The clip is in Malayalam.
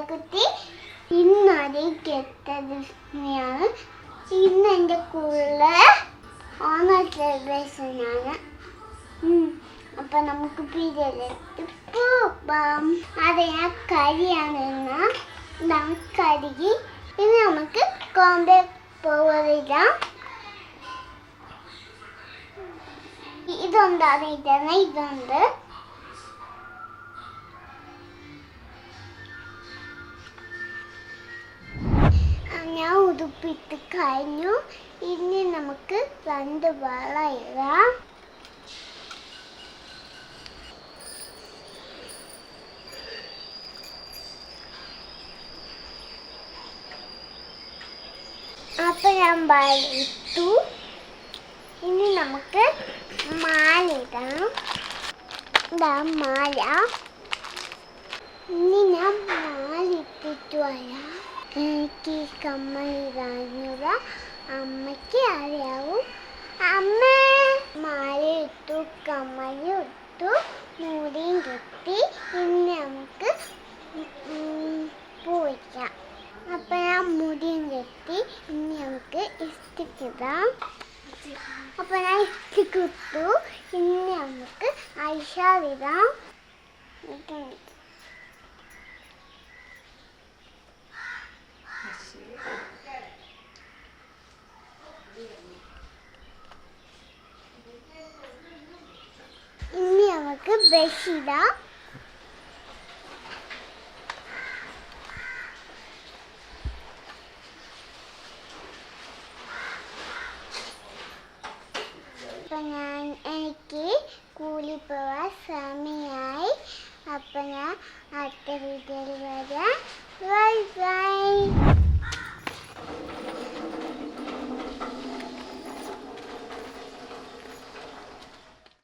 പേരക്കുട്ടി ഇന്നൊരു കെട്ടതിനെയാണ് ഇന്ന് എന്റെ കൂടെ ഓണർ അപ്പൊ നമുക്ക് പീരിയഡിലേക്ക് പോവാം. അത് ഞാൻ കരിയാണ് നമുക്ക് കരുകി ഇനി നമുക്ക് കോമ്പെ പോവില്ല ഇതുണ്ടാണ് ഇതാണ് ഇതുണ്ട്. ഞാൻ ഉടുപ്പിട്ട് കഴിഞ്ഞു. ഇനി നമുക്ക് രണ്ട് വള ഇടാം. അപ്പൊ ഞാൻ വളയിട്ടു ഇനി നമുക്ക് മാലിടാം മാല. ഇനി ഞാൻ എനിക്ക് ഇടാനുള്ള അമ്മയ്ക്ക് അറിയാവും. അമ്മ. മാലയിട്ടു കമ്മയിട്ടു മൂടിയും കെട്ടി ഇന്ന് നമുക്ക് പോയിക്കാം അപ്പൊ ഞാൻ മുടിയും കെട്ടി ഇനി നമുക്ക് ഇഷ്ടിക്കിടാം അപ്പൊ ഞാൻ ഇഷ്ടിക്കിട്ടു ഇനി നമുക്ക് ഐഷാവിടാം ഇനി നമുക്ക് ബ്രഷ് ഇടാം അപ്പൊ ഞാൻ എനിക്ക് കൂലി പോവാൻ സമയമായി അപ്പൊ ഞാൻ അടുത്ത വീഡിയോയിൽ വരാം